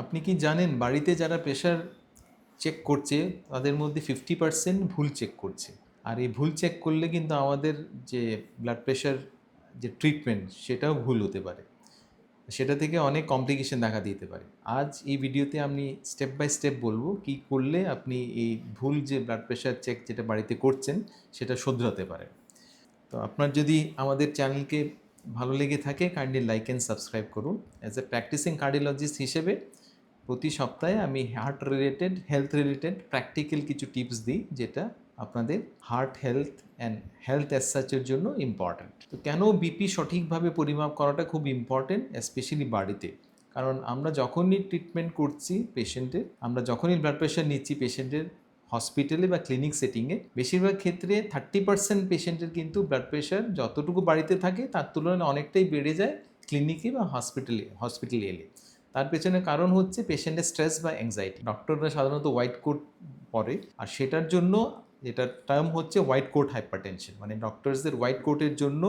আপনি কি জানেন বাড়িতে যারা প্রেশার চেক করছে, তাদের মধ্যে ফিফটি পার্সেন্ট ভুল চেক করছে। আর এই ভুল চেক করলে কিন্তু আমাদের যে ব্লাড প্রেশার যে ট্রিটমেন্ট সেটাও ভুল হতে পারে। সেটা থেকে অনেক কমপ্লিকেশন দেখা দিতে পারে। আজ এই ভিডিওতে আমি স্টেপ বাই স্টেপ বলব কি করলে আপনি এই ভুল যে ব্লাড প্রেশার চেক যেটা বাড়িতে করছেন, সেটা শোধরাতে পারেন। তো আপনার যদি আমাদের চ্যানেলকে ভালো লেগে থাকে কাইন্ডলি লাইক অ্যান্ড সাবস্ক্রাইব করুন। অ্যাজ এ প্র্যাকটিসিং কার্ডিওলজিস্ট হিসেবে প্রতি সপ্তাহে আমি heart related health related practical কিছু টিপস দিই, যেটা আপনাদের হার্ট হেলথ অ্যান্ড হেলথ অ্যাসাচের জন্য ইম্পর্ট্যান্ট তো কেন বিপি সঠিকভাবে পরিমাপ করাটা খুব ইম্পর্ট্যান্ট স্পেশালি বাড়িতে? কারণ আমরা যখনই ট্রিটমেন্ট করছি পেশেন্টের আমরা যখনই ব্লাড প্রেশার নিচ্ছি পেশেন্টের হসপিটালে বা ক্লিনিক সেটিংয়ে বেশিরভাগ ক্ষেত্রে থার্টি পার্সেন্ট পেশেন্টের কিন্তু ব্লাড প্রেশার যতটুকু বাড়িতে থাকে, তার তুলনায় অনেকটাই বেড়ে যায় ক্লিনিকে বা হসপিটালে হসপিটালে এলে। তার পেছনে কারণ হচ্ছে পেশেন্টের স্ট্রেস বা অ্যাংজাইটি ডক্টররা সাধারণত হোয়াইট কোট পরে, আর সেটার জন্য এটার টার্ম হচ্ছে হোয়াইট কোট হাইপারটেনশন মানে ডক্টরসদের হোয়াইট কোটের জন্য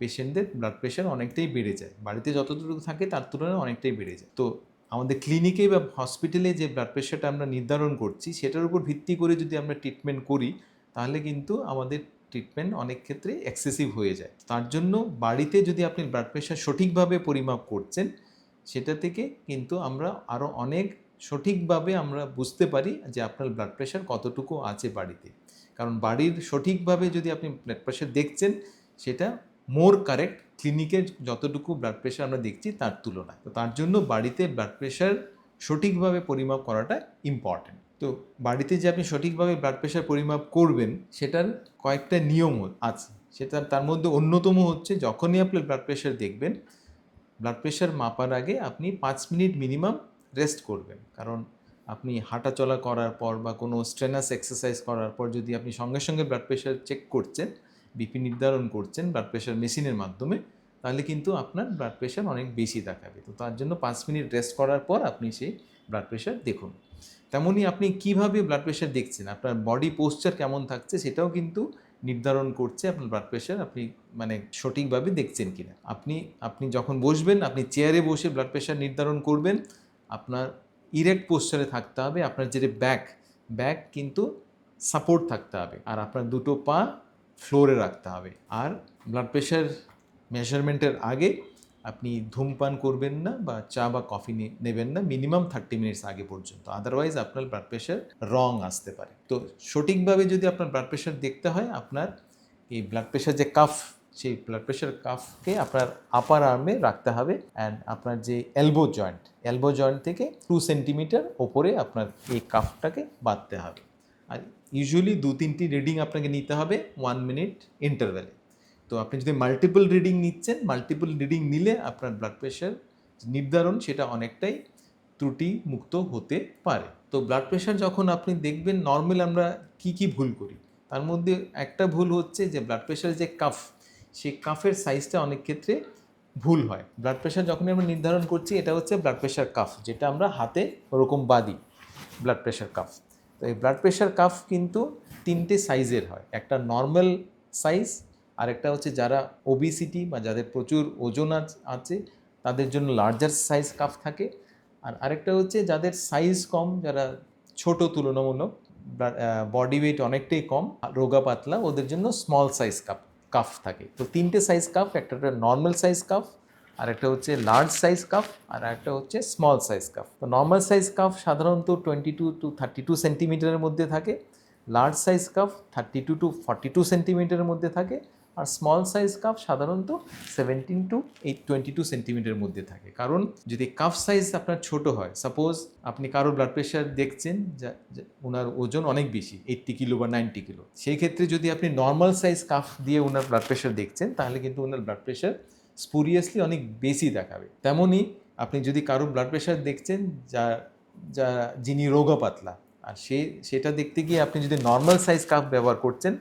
পেশেন্টদের ব্লাড প্রেশার অনেকটাই বেড়ে যায়। বাড়িতে যতটুকু থাকে তার তুলনায় অনেকটাই বেড়ে যায়। তো আমাদের ক্লিনিকে বা হসপিটালে যে ব্লাড প্রেশারটা আমরা নির্ধারণ করছি, সেটার উপর ভিত্তি করে যদি আমরা ট্রিটমেন্ট করি, তাহলে কিন্তু আমাদের ট্রিটমেন্ট অনেক ক্ষেত্রে এক্সেসিভ হয়ে যায়। তার জন্য বাড়িতে যদি আপনি ব্লাড প্রেশার সঠিকভাবে পরিমাপ করছেন সেটা থেকে কিন্তু আমরা আরও অনেক সঠিকভাবে আমরা বুঝতে পারি যে আপনার ব্লাড প্রেশার কতটুকু আছে বাড়িতে। কারণ বাড়ির সঠিকভাবে যদি আপনি ব্লাড প্রেশার দেখছেন, সেটা মোর কারেক্ট ক্লিনিকে যতটুকু ব্লাড প্রেশার আমরা দেখছি তার তুলনায়। তো তার জন্য বাড়িতে ব্লাড প্রেশার সঠিকভাবে পরিমাপ করাটা ইম্পর্ট্যান্ট তো বাড়িতে যে আপনি সঠিকভাবে ব্লাড প্রেশার পরিমাপ করবেন, সেটার কয়েকটা নিয়ম আছে। সেটা তার মধ্যে অন্যতম হচ্ছে, যখনই আপনি ব্লাড প্রেশার দেখবেন ব্লাড প্রেশার মাপার আগে আপনি পাঁচ মিনিট মিনিমাম রেস্ট করবেন। কারণ আপনি হাঁটা চলা করার পর বা কোনো স্ট্রেনাস এক্সারসাইজ করার পর যদি আপনি সঙ্গে সঙ্গে ব্লাড প্রেশার চেক করছেন বিপি নির্ধারণ করছেন ব্লাড প্রেশার মেশিনের মাধ্যমে, তাহলে কিন্তু আপনার ব্লাড প্রেশার অনেক বেশি দেখাবে। তো তার জন্য পাঁচ মিনিট রেস্ট করার পর আপনি সেই ব্লাড প্রেশার দেখুন। তেমনই আপনি কীভাবে ব্লাড প্রেশার দেখছেন? আপনার বডি পোস্চার কেমন থাকছে? সেটাও কিন্তু নির্ধারণ করছে আপনার ব্লাড প্রেশার আপনি মানে সঠিকভাবে দেখছেন কি না আপনি আপনি যখন বসবেন, আপনি চেয়ারে বসে ব্লাড প্রেশার নির্ধারণ করবেন, আপনার ইরেক্ট পোস্টারে থাকতে হবে, আপনার যেটা ব্যাক ব্যাক কিন্তু সাপোর্ট থাকতে হবে, আর আপনার দুটো পা ফ্লোরে রাখতে হবে। আর ব্লাড প্রেশার মেজারমেন্টের আগে আপনি ধূমপান করবেন না বা চা বা কফি নেবেন না, মিনিমাম থার্টি মিনিটস আগে পর্যন্ত। আদারওয়াইজ আপনার ব্লাড প্রেশার রং আসতে পারে। তো সঠিকভাবে যদি আপনার ব্লাড প্রেশার দেখতে হয়, আপনার এই ব্লাড প্রেশার যে কাফ সেই ব্লাড প্রেশার কাফকে আপনার আপার আর্মে রাখতে হবে অ্যান্ড আপনার যে এলবো জয়েন্ট এলবো জয়েন্ট থেকে টু সেন্টিমিটার ওপরে আপনার এই কাফটাকে বাঁধতে হবে। আর ইউজুয়ালি দু তিনটি রিডিং আপনাকে নিতে হবে ওয়ান মিনিট ইন্টারভ্যালে তো আপনি যদি মাল্টিপল রিডিং নিচ্ছেন মাল্টিপল রিডিং নিলে আপনার ব্লাড প্রেশার নির্ধারণ সেটা অনেকটাই ত্রুটি মুক্ত হতে পারে। তো ব্লাড প্রেশার যখন আপনি দেখবেন নর্মাল আমরা কি কি ভুল করি, তার মধ্যে একটা ভুল হচ্ছে যে ব্লাড প্রেশারের যে কাফ সেই কাফের সাইজটা অনেক ক্ষেত্রে ভুল হয়। ব্লাড প্রেশার যখনই আমরা নির্ধারণ করছি, এটা হচ্ছে ব্লাড প্রেশার কাফ যেটা আমরা হাতে ওরকম বাঁধি ব্লাড প্রেশার কাফ তো এই ব্লাড প্রেশার কাফ কিন্তু তিনটে সাইজের হয়, একটা নর্মাল সাইজ আরেকটা হচ্ছে যারা ওবিসিটি বা যাদের প্রচুর ওজন আছে তাদের জন্য লার্জার সাইজ কাফ থাকে। আর আরেকটা হচ্ছে যাদের সাইজ কম, যারা ছোট তুলনামূলক বডি ওয়েট অনেকটাই কম রোগা পাতলা, ওদের জন্য স্মল সাইজ কাপ কাফ থাকে। তো তিনটে সাইজ কাফ একটা নর্মাল সাইজ কাফ আর একটা হচ্ছে লার্জ সাইজ কাফ আর একটা হচ্ছে স্মল সাইজ কাফ তো নর্মাল সাইজ কাফ সাধারণত twenty two to thirty two সেন্টিমিটারের মধ্যে থাকে large size cuff thirty two to forty two সেন্টিমিটারের মধ্যে থাকে আর স্মল সাইজ কাপ সাধারণত seventeen to eight twenty two সেন্টিমিটারের মধ্যে থাকে। কারণ যদি কাপ সাইজ আপনার ছোট হয় সাপোজ আপনি কারও ব্লাড প্রেশার দেখছেন, যা ওনার ওজন অনেক বেশি এইট্টি কিলো বা নাইনটি কিলো। সেই ক্ষেত্রে যদি আপনি নর্মাল সাইজ কাফ দিয়ে ওনার ব্লাড প্রেশার দেখছেন, তাহলে কিন্তু ওনার ব্লাড প্রেশার স্পুরিয়াসলি অনেক বেশি দেখাবে। তেমনই আপনি যদি কারও ব্লাড প্রেশার দেখছেন, যা যা, যিনি রোগা পাতলা আর সে, সেটা দেখতে গিয়ে আপনি যদি নর্মাল সাইজ কাপ ব্যবহার করছেন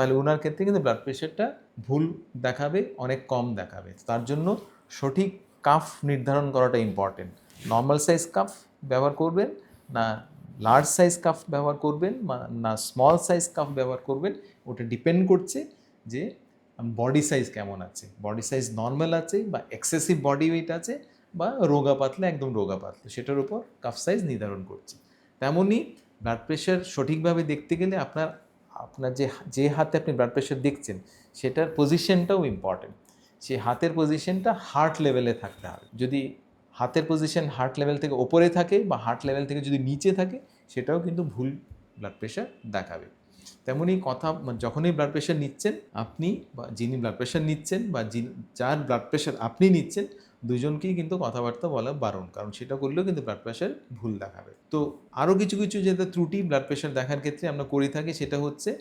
তাহলে ওনার ক্ষেত্রে কিন্তু ব্লাড প্রেশারটা ভুল দেখাবে, অনেক কম দেখাবে। তার জন্য সঠিক কাফ নির্ধারণ করাটা ইম্পর্টেন্ট নর্মাল সাইজ কাফ ব্যবহার করবেন না লার্জ সাইজ কাফ ব্যবহার করবেন না স্মল সাইজ কাফ ব্যবহার করবেন, ওটা ডিপেন্ড করছে যে বডি সাইজ কেমন আছে। বডি সাইজ নর্মাল আছে বা এক্সেসিভ বডি ওয়েট আছে বা রোগা পাতলা, একদম রোগা পাতলা, সেটার উপর কাফ সাইজ নির্ধারণ করছে। তেমনই ব্লাড প্রেশার সঠিকভাবে দেখতে গেলে আপনার আপনার যে যে হাতে আপনি ব্লাড প্রেশার দেখছেন, সেটার পজিশনটাও ইম্পর্টেন্ট সেই হাতের পজিশনটা হার্ট লেভেলে থাকতে হবে। যদি হাতের পজিশন হার্ট লেভেল থেকে ওপরে থাকে বা হার্ট লেভেল থেকে যদি নিচে থাকে, সেটাও কিন্তু ভুল ব্লাড প্রেশার দেখাবে। তেমনই কথা, যখনই ব্লাড প্রেশার নিচ্ছেন, আপনি বা যিনি ব্লাড প্রেশার নিচ্ছেন বা যিনি, যার ব্লাড প্রেশার আপনি নিচ্ছেন দুজনকেই কিন্তু কথাবার্তা বলা বারণ, কারণ সেটা করলেও কিন্তু ব্লাড প্রেশার ভুল দেখাবে। তো আরও কিছু কিছু যেটা ত্রুটি ব্লাড প্রেশার দেখার ক্ষেত্রে আমরা করে থাকি সেটা হচ্ছে,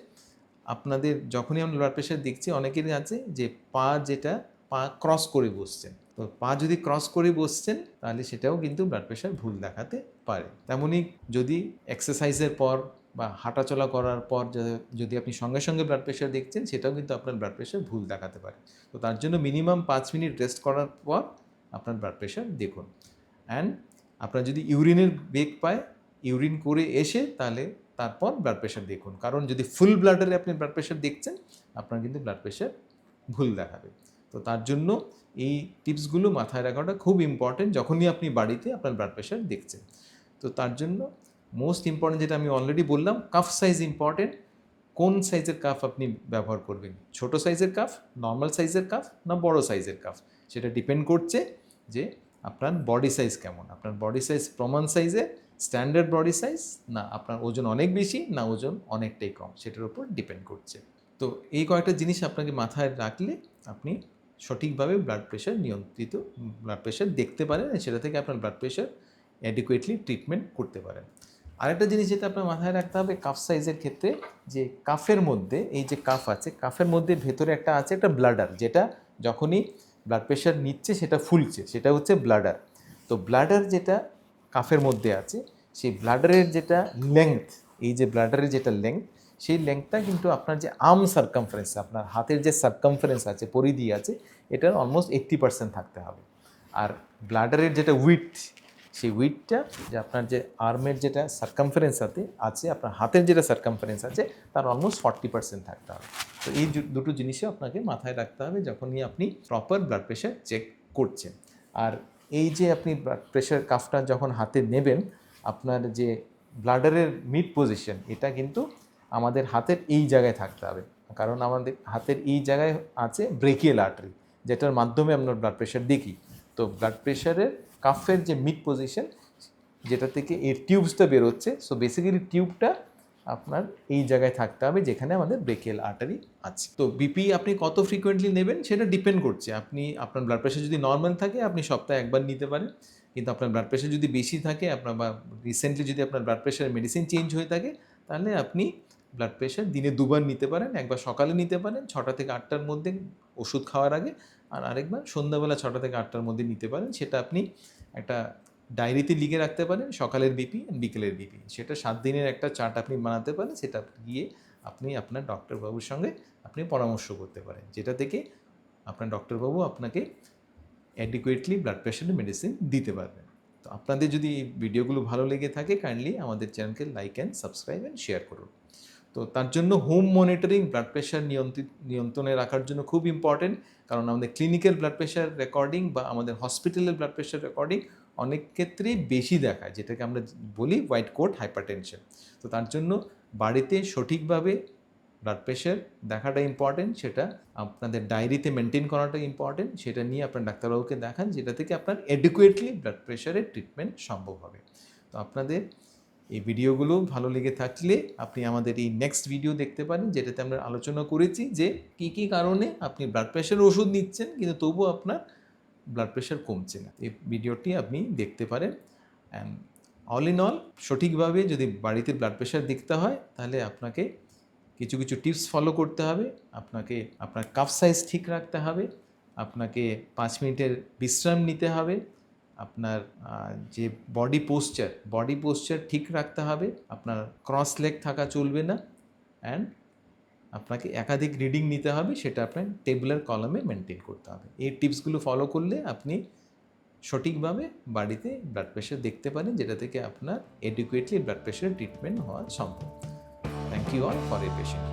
আপনাদের যখনই আমরা ব্লাড প্রেশার দেখছি অনেকেরই আছে যে পা যেটা পা ক্রস করে বসছেন। তো পা যদি ক্রস করে বসছেন, তাহলে সেটাও কিন্তু ব্লাড প্রেশার ভুল দেখাতে পারে। তেমনই যদি এক্সারসাইজের পর বা হাঁটাচলা করার পর যদি- যদি আপনি সঙ্গে সঙ্গে ব্লাড প্রেশার দেখছেন, সেটাও কিন্তু আপনার ব্লাড প্রেশার ভুল দেখাতে পারে। তো তার জন্য মিনিমাম পাঁচ মিনিট রেস্ট করার পর আপনার ব্লাড প্রেশার দেখুন। অ্যান্ড আপনার যদি ইউরিনের বেগ পায় ইউরিন করে এসে তাহলে তারপর ব্লাড প্রেশার দেখুন। কারণ যদি ফুল ব্লাডারে আপনি ব্লাড প্রেশার দেখছেন, আপনার কিন্তু ব্লাড প্রেশার ভুল দেখাবে। তো তার জন্য এই টিপসগুলো মাথায় রাখাটা খুব ইম্পর্টেন্ট যখনই আপনি বাড়িতে আপনার ব্লাড প্রেশার দেখছেন। তো তার জন্য মোস্ট ইম্পর্টেন্ট যেটা আমি অলরেডি বললাম কাফ সাইজ ইম্পর্টেন্ট কোন সাইজের কাফ আপনি ব্যবহার করবেন? ছোট সাইজের কাফ নর্মাল সাইজের কাফ না বড় সাইজের কাফ সেটা ডিপেন্ড করছে যে আপনার বডি সাইজ কেমন। আপনার বডি সাইজ প্রমাণ সাইজে স্ট্যান্ডার্ড বডি সাইজ না আপনার ওজন অনেক বেশি, না ওজন অনেকটাই কম, সেটার উপর ডিপেন্ড করছে। তো এই কয়েকটা জিনিস আপনাকে মাথায় রাখলে আপনি সঠিকভাবে ব্লাড প্রেশার নিয়ন্ত্রিত ব্লাড প্রেশার দেখতে পারেন সেটা থেকে আপনার ব্লাড প্রেশার অ্যাডিকুয়েটলি ট্রিটমেন্ট করতে পারেন। আরেকটা জিনিস যেটা আপনার মাথায় রাখতে হবে কাফ সাইজের ক্ষেত্রে যে কাফের মধ্যে, এই যে কাফ আছে কাফের মধ্যে ভেতরে একটা আছে একটা ব্লাডার যেটা যখনই ব্লাড প্রেশার নিচ্ছে, সেটা ফুলছে, সেটা হচ্ছে ব্লাডার তো ব্লাডার যেটা কাফের মধ্যে আছে, সেই ব্লাডারের যেটা লেংথ এই যে ব্লাডারের যেটা লেংথ সেই লেংথটা কিন্তু আপনার যে আর্ম সার্কামফারেন্স আপনার হাতের যে সার্কামফারেন্স আছে, পরিধি আছে, এটার অলমোস্ট এইট্টি পার্সেন্ট থাকতে হবে। আর ব্লাডারের যেটা উইথ সেই উইথটা যে আপনার যে আর্মের যেটা সার্কামফারেন্স আছে আছে, আপনার হাতের যেটা সার্কামফারেন্স আছে, তার অলমোস্ট ফর্টি পার্সেন্ট থাকতে হবে। তো এই দুটো জিনিসই আপনাকে মাথায় রাখতে হবে যখনই আপনি প্রপার ব্লাড প্রেশার চেক করছেন। আর এই যে আপনি ব্লাড প্রেশার কাফটা যখন হাতে নেবেন, আপনার যে ব্লাডারের মিড পজিশন এটা কিন্তু আমাদের হাতের এই জায়গায় থাকতে হবে। কারণ আমাদের হাতের এই জায়গায় আছে ব্রেকিয়াল আর্টারি যেটার মাধ্যমে আমরা ব্লাড প্রেশার দেখি। তো ব্লাড প্রেশারের কাফের যে মিড পজিশন যেটা থেকে এর টিউবসটা বেরোচ্ছে সো বেসিক্যালি টিউবটা আপনার এই জায়গায় থাকতে হবে যেখানে আমাদের ব্রেকেল আর্টারি আছে। তো বিপি আপনি কত ফ্রিকোয়েন্টলি নেবেন সেটা ডিপেন্ড করছে। আপনি, আপনার ব্লাড প্রেশার যদি নর্মাল থাকে, আপনি সপ্তাহে একবার নিতে পারেন। কিন্তু আপনার ব্লাড প্রেশার যদি বেশি থাকে, আপনার বা রিসেন্টলি যদি আপনার ব্লাড প্রেশারের মেডিসিন চেঞ্জ হয়ে থাকে, তাহলে আপনি ব্লাড প্রেশার দিনে দুবার নিতে পারেন। একবার সকালে নিতে পারেন, ছটা থেকে আটটার মধ্যে ওষুধ খাওয়ার আগে, আর আরেকবার সন্ধ্যাবেলা ছটা থেকে আটটার মধ্যে নিতে পারেন। সেটা আপনি একটা ডায়েরিতে লিখে রাখতে পারেন, সকালের বিপি বিকেলের বিপি। সেটা সাত দিনের একটা চার্ট আপনি বানাতে পারেন, সেটা গিয়ে আপনি আপনার ডক্টরবাবুর সঙ্গে আপনি পরামর্শ করতে পারেন। যেটা থেকে আপনার ডক্টরবাবু আপনাকে অ্যাডিকুয়েটলি ব্লাড প্রেশারের মেডিসিন দিতে পারবেন। তো আপনাদের যদি ভিডিওগুলো ভালো লেগে থাকে কাইন্ডলি আমাদের চ্যানেলকে like and subscribe and share করুন। তো তার জন্য হোম মনিটরিং ব্লাড প্রেশার নিয়ন্ত্রিত নিয়ন্ত্রণে রাখার জন্য খুব ইম্পর্টেন্ট কারণ আমাদের ক্লিনিক্যাল ব্লাড প্রেশার রেকর্ডিং বা আমাদের হসপিটালের ব্লাড প্রেশার রেকর্ডিং অনেক ক্ষেত্রেই বেশি দেখায়, যেটাকে আমরা বলি হোয়াইট কোট হাইপারটেনশন তো তার জন্য বাড়িতে সঠিকভাবে ব্লাড প্রেশার দেখাটা ইম্পর্টেন্ট সেটা আপনাদের ডায়েরিতে মেনটেন করাটা ইম্পর্টেন্ট সেটা নিয়ে আপনার ডাক্তারবাবুকে দেখান, যেটা থেকে আপনার এডুকুয়েটলি ব্লাড প্রেশারের ট্রিটমেন্ট সম্ভব হবে। তো আপনাদের এই ভিডিওগুলো ভালো লেগে থাকলে আপনি আমাদের এই নেক্সট ভিডিও দেখতে পারেন, যেটাতে আমরা আলোচনা করেছি যে কী কী কারণে আপনি ব্লাড প্রেশারের ওষুধ নিচ্ছেন, কিন্তু তবুও আপনার ব্লাড প্রেশার কমছে না। এই ভিডিওটি আপনি দেখতে পারেন। অ্যান্ড অল ইন অল সঠিকভাবে যদি বাড়িতে ব্লাড প্রেশার দেখতে হয়, তাহলে আপনাকে কিছু কিছু টিপস ফলো করতে হবে। আপনাকে, আপনার কাফ সাইজ ঠিক রাখতে হবে। আপনাকে পাঁচ মিনিটের বিশ্রাম নিতে হবে। আপনার যে বডি পোস্চার বডি পোস্চার ঠিক রাখতে হবে। আপনার ক্রস লেগ থাকা চলবে না। অ্যান্ড আপনাকে একাধিক রিডিং নিতে হবে, সেটা আপনার টেবুলার কলমে মেনটেন করতে হবে। এই টিপসগুলো ফলো করলে আপনি সঠিকভাবে বাড়িতে ব্লাড প্রেশার দেখতে পারেন, যেটা থেকে আপনার এডুকুয়েটলি ব্লাড প্রেশার ট্রিটমেন্ট হওয়া সম্ভব। Thank you all for a patient